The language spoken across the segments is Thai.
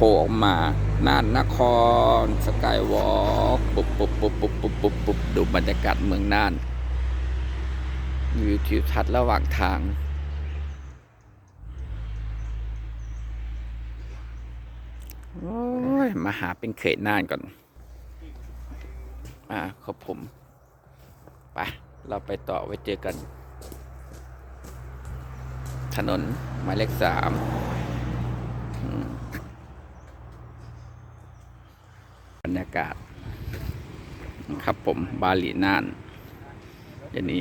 โผล่ออกมาน่านนครสกายวอล์กปุบปุบปุบปุบปุบปุบปุบดูบรรยากาศเมืองน่านวิวทิวทัศน์ระหว่างทางโอ้ยมาหาเป็นเขตน่านก่อน อ่าครับผมไปเราไปต่อไว้เจอกัน ถนนหมายเลขสามอืม บรรยากาศครับผมบาหลีน่านอย่างนี้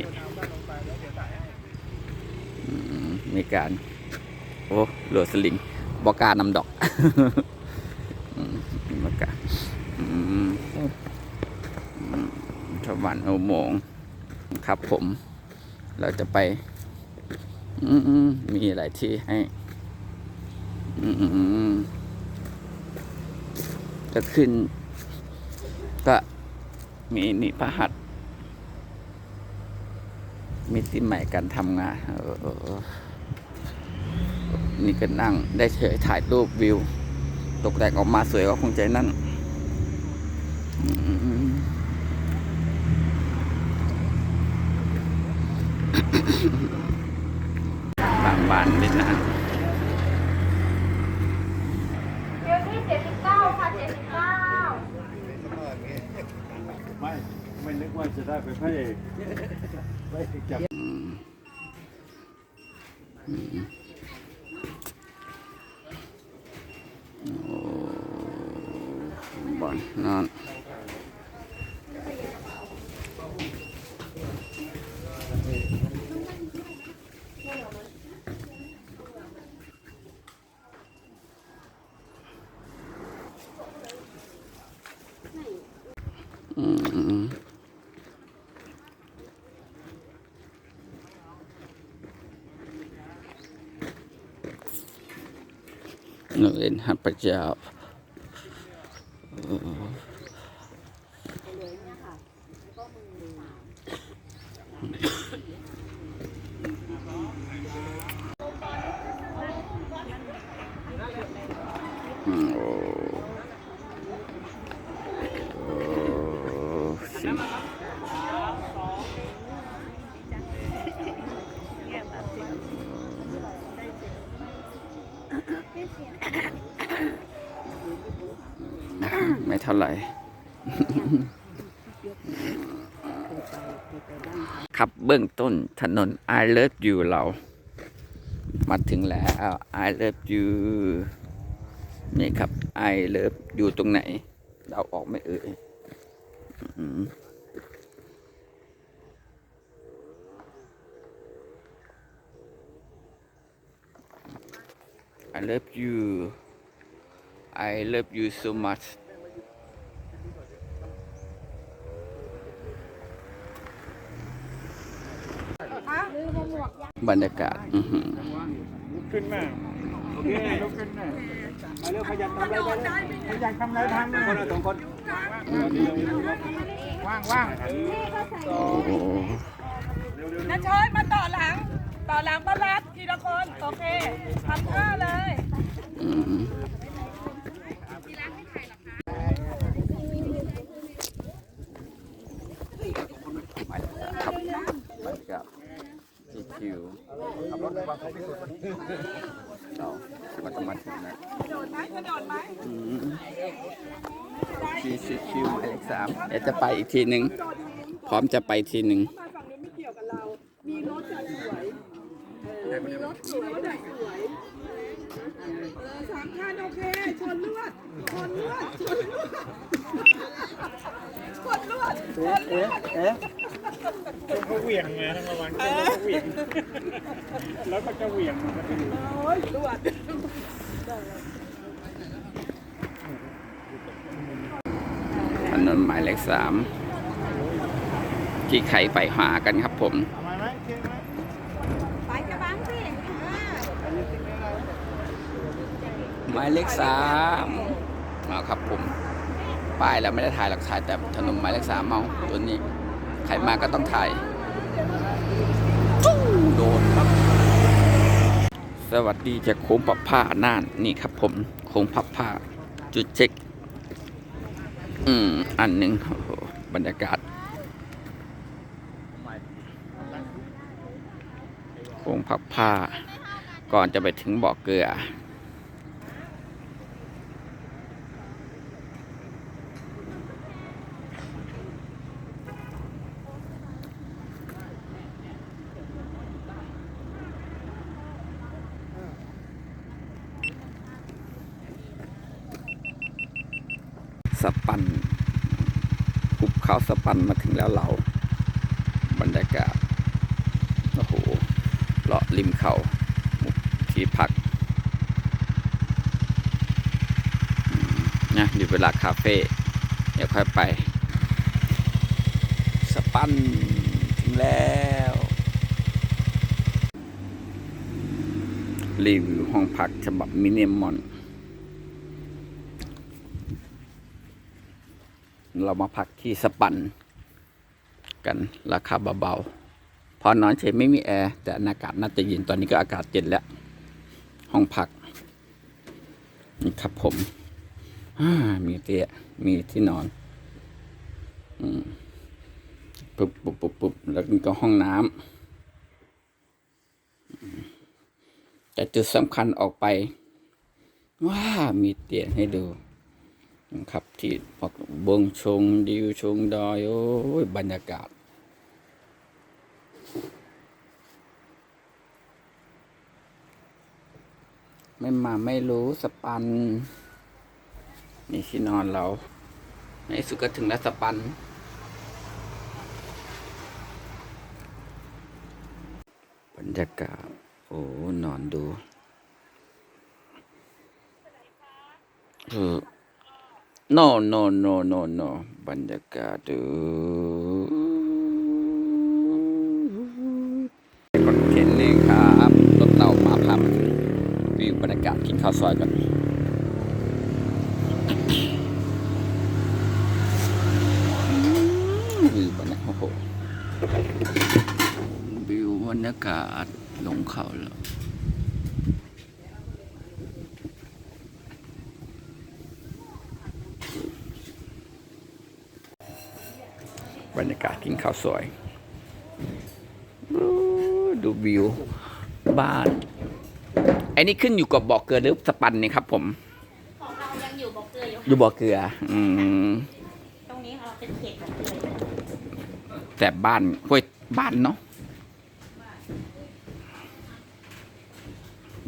อืมมีการโอ้โหลดสลิงบอการนำดอกอืมบอกาอืมอืมชาวบ้านอุโมงค์ครับผม เราจะไปอืมมีหลายที่ให้อืมจะขึ้น มีนี่พระหัตมีที่ใหม่การทำงานออนี่ก็นั่งได้เฉยถ่ายรูปวิว ตกแต่งออกมาสวยก็คงใจนั่นบางบ้านเลยนะ เดี๋ยวที่เจ็ดสิบเก้าค่ะเจ็ดสิบเก้า ไม่ไม่ นึกว่าจะได้เป็นพระเอกพระเอกจาก บอลนั่นอืมนัก เล่นหัดประเจ้า อืมโอ้โอ้สิไม่เท่าไหร่ ครับ เบื้องต้นถนน I love you เรา มาถึงแล้ว I love you นี่ครับ I love อยู่ตรงไหน เราออกไม่เอ่ยอ I love you I love you so much บรรยากาศอื้อหือลุกขึ้นแม่โอเคลุกขึ้นแม่มาเร็วขยันทำอะไรไปเลยขยันทำอะไรทำคนละสองคนว่างว่างโอ้โหนันช้อยมาต่อหลัง ต่อหลังป้ารัดทีละคน โอเคทำท่าเลย อืมมาแล้วครับบรรยากาศ ชิวๆเรามันจะมาถึงนะกระโดดไหมกระโดดไหมชีชิคิวหมายเลขสามเดี๋ยวจะไปอีกทีหนึ่งพร้อมจะไปทีหนึ่งมาฝั่งนี้ไม่เกี่ยวกับเรา มีรถจะสวยเออมีรถสวยจะสวยเออสามคันโอเค ชนลวด ชนลวด ชนลวด ชนลวด ชนลวด เอ๊ะ เขาเหวี่ยงไงทั้งระวังเขาเหวี่ยง แล้วก็จะเหวี่ยงมันไปอยู่โอ้ยลวดถนนหมายเลขสามที่ใครไปหากันครับผมทำไมไหมเชียงไหมไปกระบังสิหมายเลขสามเอาครับผม ป้ายเราไม่ได้ถ่ายหลักถ่ายแต่ถนนหมายเลขสามเอาตัวนี้ ใครมาก็ต้องถ่ายจู้โดนสวัสดีจากโค้งพับผ้าน่านนี่ครับผมโค้งพับผ้า จุดเช็ค อืม อันหนึ่งโอ้โหบรรยากาศโค้งพับผ้า ก่อนจะไปถึงบ่อเกลือ สปันหุบเขาสปันมาถึงแล้วเรา บรรยากาศโอ้โหเลาะริมเขาที่พักนะอยู่เวลาคาเฟ่เดี๋ยวค่อยไป สปันถึงแล้ว รีวิวห้องพักฉบับมินิมอล เรามาพักที่สปัน กันราคาเบาๆพอนอนเฉยไม่มีแอร์แต่อากาศน่าจะเย็นตอนนี้ก็อากาศเย็นแล้ว ห้องพัก นี่ครับผมมีเตียงมีที่นอน อืมปุ๊บปุ๊บปุ๊บปุ๊บแล้วก็ห้องน้ำแต่จุดสำคัญออกไป ว้ามีเตียงให้ดู ครับที่พักเบิงชงดิวชงดอยโอ้ยบรรยากาศ ไม่มาไม่รู้สปัน นี่ที่นอนเรา ในสุดก็ถึงแล้วสปัน บรรยากาศ โอ้นอนดู เออ no no no no no บรรยากาศดูคอนเทนต์นี่ครับรถเรามาพามาถึงวิวบรรยากาศกินข้าวซอยกันวิวบรรยากาศโอ้โหวิวบรรยากาศลงเขาแล้ว บรรยากาศกินข้าวสวยดูดูวิว บ้านไอ้นี่ขึ้นอยู่กับบ่อเกลือหรือสปันนี่ครับ ผม ของเรายังอยู่บอกเกลืออยู่อยู่บ่อเกลือ อืม ตรงนี้เราเป็นเขตบอกเกลือแต่บ้านห้วยบ้านเนาะ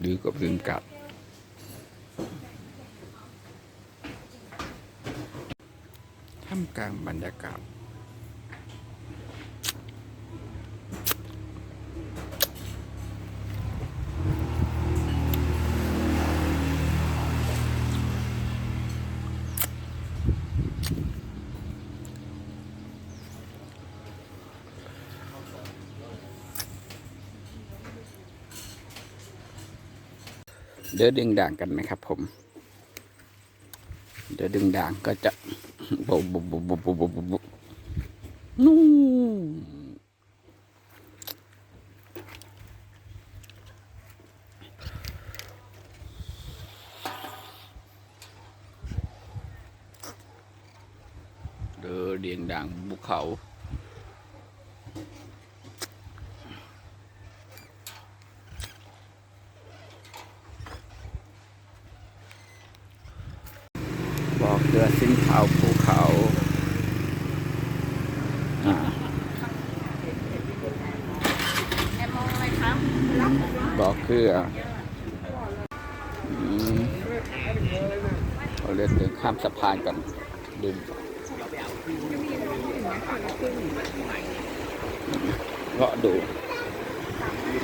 ดูกับลืมกัด ท่ามกลางบรรยากาศ เดี๋ยวดึงด่างกันไหมครับผม เดี๋ยวดึงด่างก็จะบุบบุบบุบบุบบุบนู่เดินเดียงด่างบุกเขา บอกเรือสิ้นเขาภูเขาอ่า แอมมองอะไรครับ บอกเรืออืมเราเดินเดินข้ามสะพานกันดึงก็ดู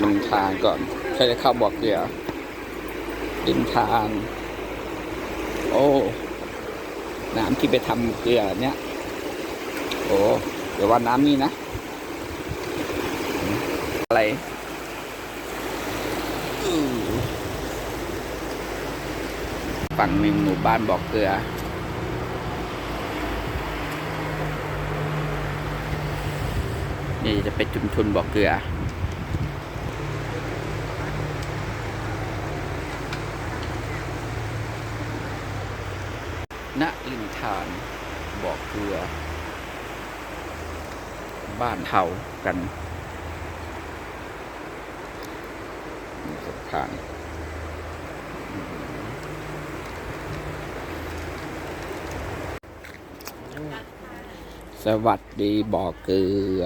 ลงทางก่อนใช่จะเข้าบอกเรือดินทาง โอ้น้ำที่ไปทำเกลือเนี่ยโอ้เดี๋ยวว่าน้ำนี่นะ อะไร ฝั่งหนึ่งหมู่บ้านบอกเกลือ นี่จะไป็นชุมชนบอกเกลือณลินทานบอกเกลือ บ้านเฮากันสถาน สวัสดีบ่อเกลือ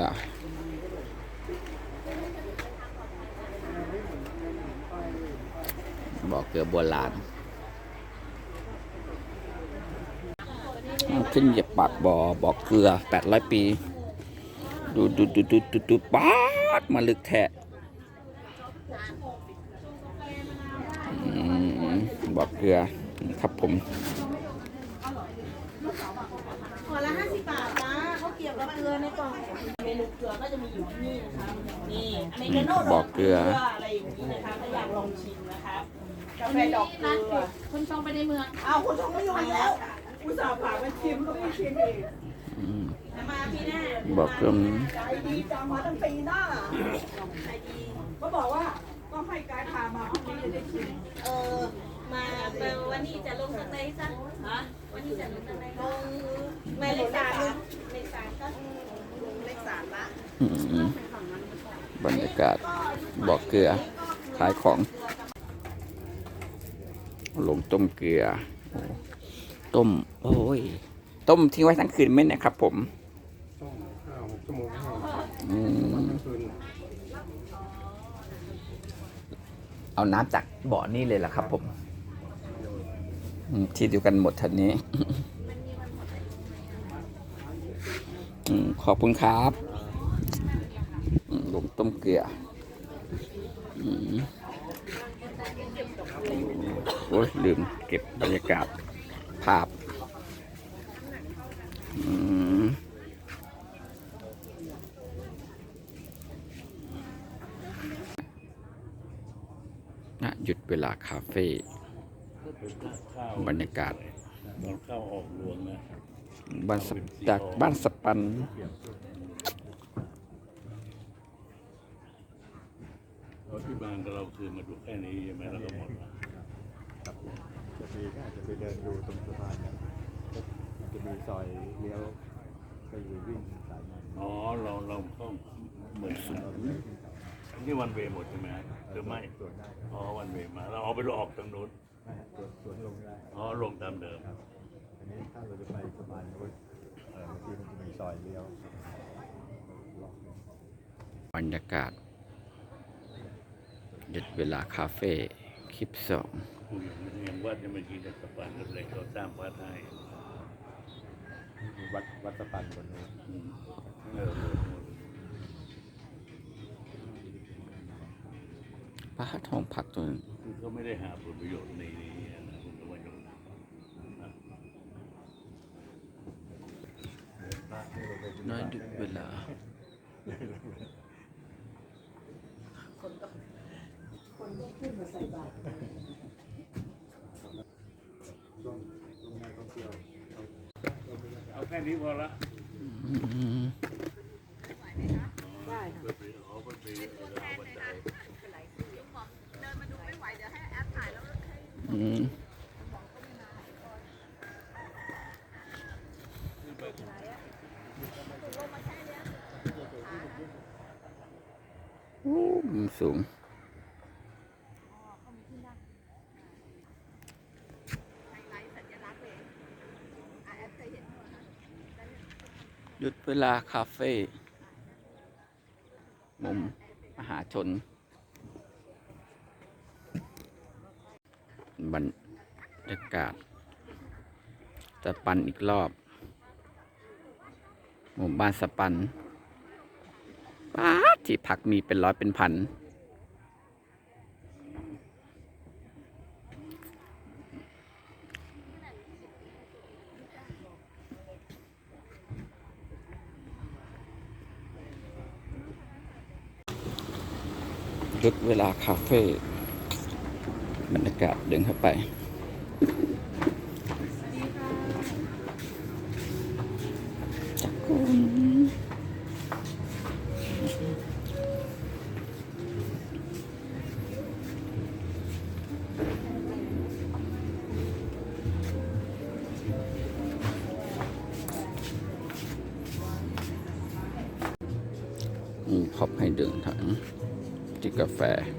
บ่อเกลือโบราณขึ้นเหยียบปากบ่อบ่อเกลือ800ปี ดูดูดูดูดูดูปาดมาลึกแทะบ่อเกลือครับผม ขอละห้าสิบบาทจ้าเขาเกี่ยวกับเกลือ ในกล่องเมนูเกลือก็จะมีอยู่ที่นี่นะคะนี่อเมริกาโน่ดบอกเกลืออะไรอย่างนี้นะคะถ้าอยากลองชิมนะคะกาแฟดอกเกลือคนชองไปในเมืองเอาคุณชมไม่อยู่แล้วอุตส่าห์ฝากมาชิมก็ไม่ชิมเองอืมมาพี่หน้าบ่อเกลือใจดีจังมาตั้งปีหน้าก็บอกว่าต้องให้กายพามาพรุ่งนี้จะได้ชิมเออมาเออวันนี้จะลงทางไหนซะฮะวันนี้จะลงทางไหนลงแม่เลขสามเลขสามก็ลงเลขสามละอืม บรรยากาศบ่อเกลือขายของ ลงต้มเกลือโอ้ต้ม โอ้ย ต้มทิ้งไว้ทั้งคืนไหมเนะครับ ผมต้องห้าหกชั่วโมงให้อืมคืนเอาน้ำจากบ่อนี่เลยเหรอครับ ผมอืมที่เดียวกันหมดทันนี้ อืม ขอบคุณครับอืมลงต้มเกลือโอ้ยลืมเก็บบรรยากาศภาพอืมณหยุดเวลาคาเฟ่บรรยากาศตอนเข้าออกหลวงนะ บ้านสปจากบ้านสปันเพราะที่บ้านก็เราคือมาดูแค่นี้ใช่ไหมแล้วก็หมดละจะมีก็อาจจะไปเดินดูตรงสะพานกันมันจะมีซอยเลี้ยวไปอยู่วิ่งสายนั้นอ๋อเราเราก็เหมือนนี่วันเวหมดใช่ไหมหรือไม่อ๋อวันเวมาเราเอาไปออกทางนู้นสวนลงได้อ๋อลงตามเดิมอันนี้ถ้าเราจะไปสะพานนู้นเอ่อบางทีมันจะมีซอยเลี้ยวบรรยากาศหยุดเวลาคาเฟ่คลิปสองกูอย่างอย่างวัดเนี่ยเมื่อกี้จะสะพานเล็กๆเราสร้างวัดให้มีวัดวัดสะปันบนนู้นอืมเออพระทองผักตัวนึงคือเขาไม่ได้หาผลประโยชน์ในนี้นะคุณก็ว่าอย่างนั้นนะ น้อยหยุดเวลาเอาแค่นี้พอละอืมได้ค่ะเพื่อไปเอาไปไปเอาบันไดอืมโอ้ มุมสูง หยุดเวลาคาเฟ่ มุมมหาชน บรรยากาศจะปันอีกรอบ หมู่บ้านสปัน ที่พักมีเป็นร้อยเป็นพันหยุดเวลาคาเฟ่บรรยากาศเดินเข้าไป จิ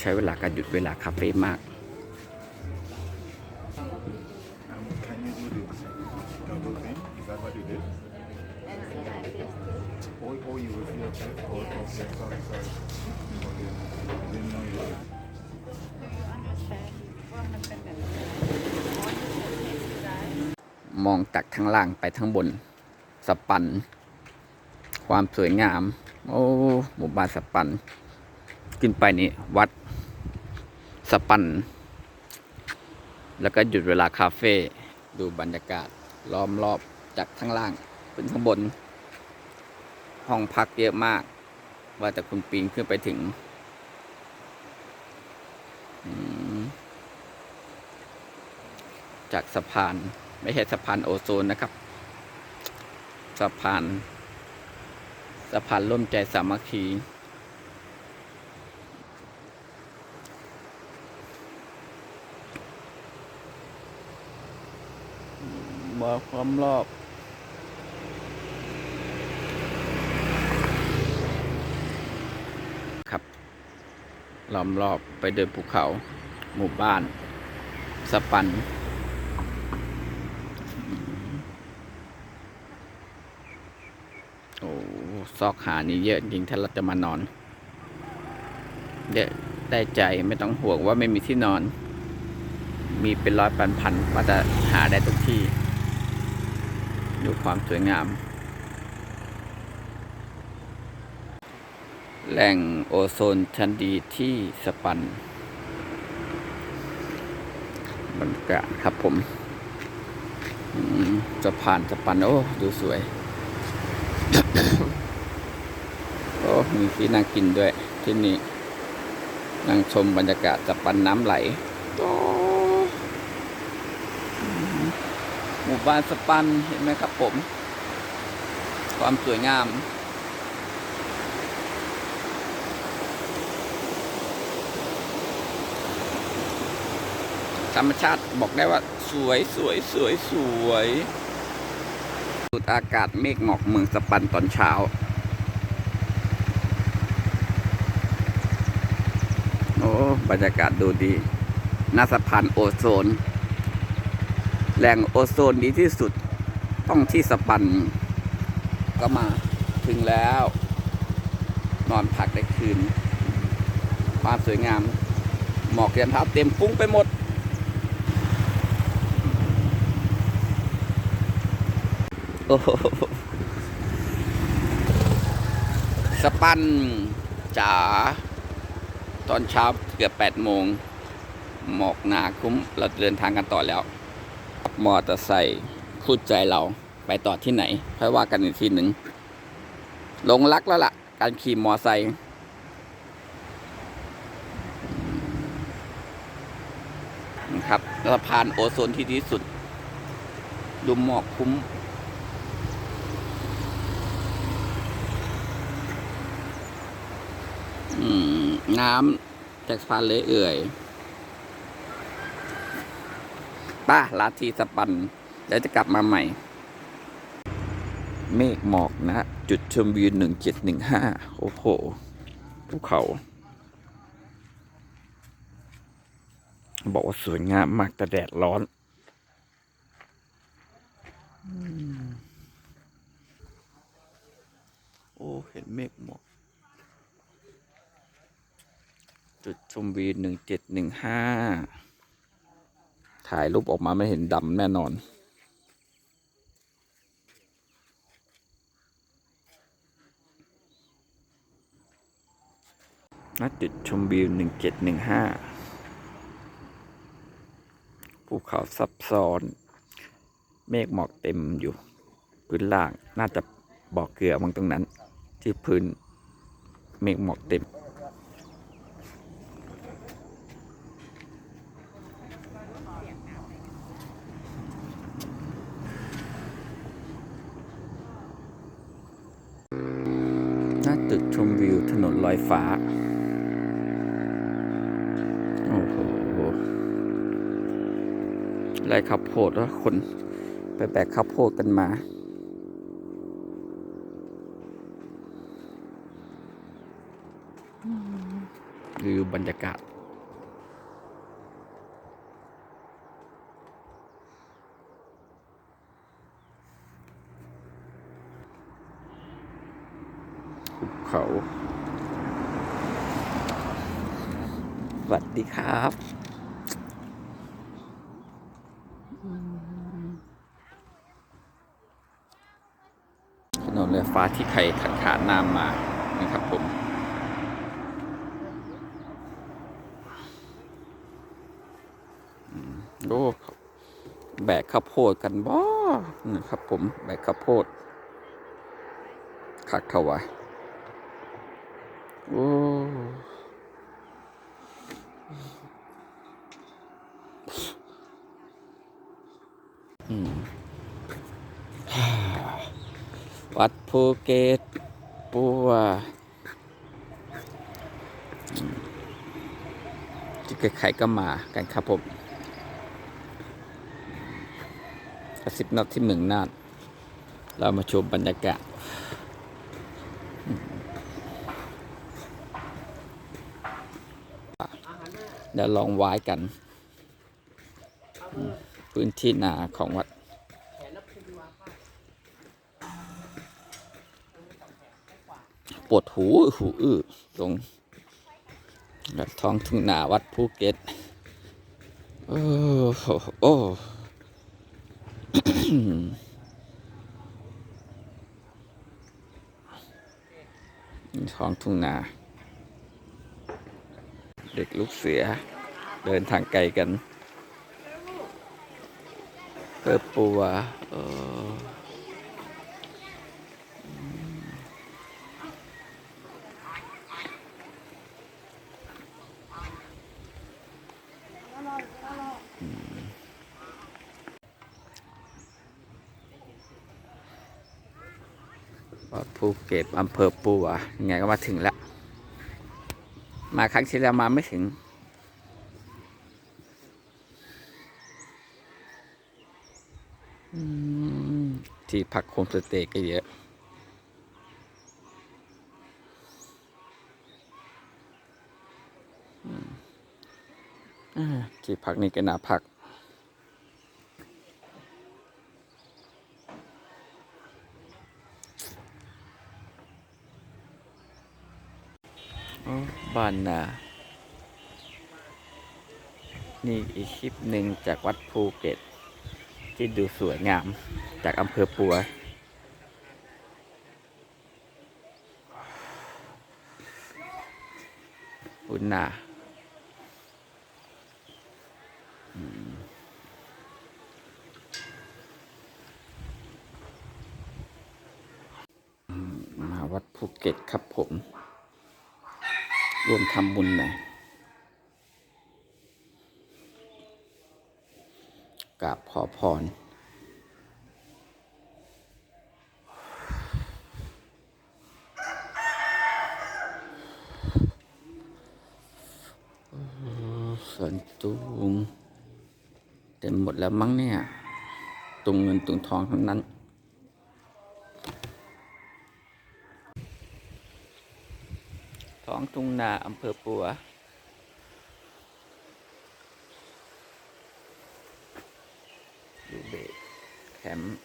ใช้เวลาการหยุดเวลาคาเฟ่มาก มองจากทั้งล่างไปทั้งบน สปัน ความสวยงาม โอ้ หมู่บ้านสปัน ขึ้นไปนี่วัดสปัน แล้วก็หยุดเวลาคาเฟ่ดูบรรยากาศล้อมรอบจากข้างล่างขึ้นข้างบน ห้องพักเยอะมาก ว่าแต่คุณปีนขึ้นไปถึงจากสะพาน ไม่ใช่สะพานโอโซนนะครับ สะพาน สะพานร่วมใจสามัคคี มอความรอบครับล้อมรอบไปเดินภูเขา หมู่บ้าน สปัน โอ้ซอกหานี่เยอะจริงถ้าเราจะมานอนเยอะได้ใจไม่ต้องห่วงว่าไม่มีที่นอน มีเป็นร้อยพันพันว่าจะหาได้ทุกที่ ดูความสวยงาม แหล่งโอโซนชั้นดีที่สปันบรรยากาศครับผมอืมสะพานสปัน โอ้ ดูสวย โอ้ มีที่นั่งกินด้วย ที่นี่นั่งชมบรรยากาศสปันน้ำไหลโอ้ห มู่บ้านสปันเห็นไหมครับผม ความสวยงาม ธรรมชาติบอกได้ว่า สวยสวยสวยสวยสูดอากาศเมฆหมอกเมืองสปันตอนเช้า โอ้ บรรยากาศดูดี หน้าสะพานโอโซน แหล่งโอโซนดีที่สุด ต้องที่สปัน ก็มาถึงแล้ว นอนพักได้คืน ความสวยงาม หมอกยันเท้าเต็มฟุ้งไปหมด โอ้โหสปันจ๋าตอนเช้าเกือบแปดโมง หมอกหนาคุ้ม เราเดินทางกันต่อแล้ว มอเตอร์ไซค์คู่ใจเราไปต่อที่ไหนค่อยว่ากันอีกทีหนึ่งลงรักแล้วล่ะ การขี่มอไซค์นะครับสะพานโอโซนที่ดีสุด ดูหมอกคุ้มอืมน้ำจากสะพานเลยเอื่อย ป้าลาทีสปันเดี๋ยวจะกลับมาใหม่ เมฆหมอกนะ จุดชมวิวหนึ่งเจ็ดหนึ่งห้าโอ้โหภูเขา บอกว่าสวยงามมากแต่แดดร้อนโอ้ เห็นเมฆหมอกจุดชมวิวหนึ่งเจ็ดหนึ่งห้า ถ่ายรูปออกมาไม่เห็นดำแน่นอนณจุดชมวิวหนึ่งเจ็ดหนึ่งห้าภูเขาซับซ้อน เมฆหมอกเต็มอยู่ พื้นล่างน่าจะบอกเกลือมังตรงนั้น ที่พื้นเมฆหมอกเต็ม หน้าตึกชมวิวถนนลอยฟ้า โอ้โหไรข้าวโพดว่าคน ไปแบกข้าวโพดกันมาหรือบรรยากาศภูเขาสวัสดีครับ ถนนเรือฟ้าที่ใครขัดขานน้ำมานะครับผมโอ้แบกข้าวโพดกันบ่นะครับผม แบกข้าวโพดคักเท่าไหร่โอ้อืม วัด ภูเก็ตปัวอืมที่ใครก็มากันครับผมกระสิบนัดที่เมืองนานเรามาชมบรรยากาศเดี๋ยวลองไว้กัน พื้นที่นาของวัด ปวดหูหูอื้อตรงแบบท้องทุ่งนาวัดภูเก็ต โอ้โหโอ้ท้องทุ่งนา เด็กลูกเสือ เดินทางไกลกันเพื่อปัวเออวัด อำเภอปัวยังไงก็มาถึงแล้ว มาครั้งที่แล้วมาไม่ถึง ที่พักโฮมสเตย์ก็เยอะที่พักนี่ก็น่าพักานนา นี่อีกคลิปหนึ่งจากวัดภูเก็ต ที่ดูสวยงามจากอำเภอปัว อุณามาวัดภูเก็ตครับผม ร่วมทำบุญหน่อยกราบขอพรสวนตุงเต็มหมดแล้วมั้งเนี่ยตุงเงินตุงทองทั้งนั้น ท้องทุ่ง นาอำเภอปัว ดูเบแคมป์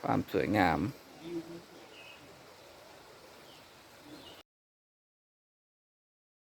ความสวยงาม